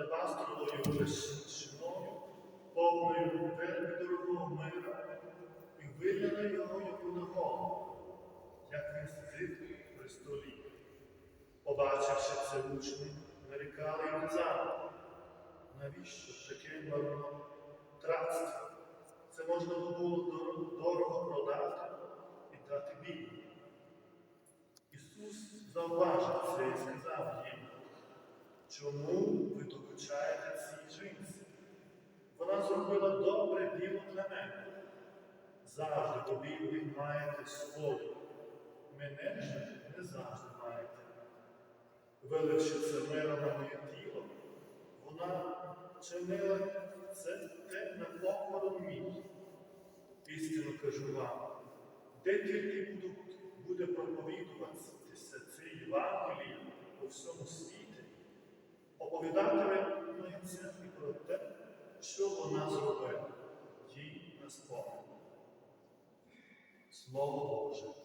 алебастровою вишиною, повною вельми дорогого мира, і виляли його йому на голову, як він сидить при столі. Побачивши це учні, нарікали і казали, навіщо таке марнотратство? Це можна було дор- дорого продати і дати бідним. Ісус зауважив це і сказав їм, чому ви докучаєте цій жінці? Вона зробила добре діло для мене. Завжди тобі маєте слово. Мене ж не завжди маєте. Виливши це миро на моє тіло, вона чинила це те на похорон мій. Істину кажу вам, де тільки будуть, буде проповідуватися це Євангеліє по всьому світі, оповідатиметься і про те, що вона зробила, їй на спомин. Слово Боже.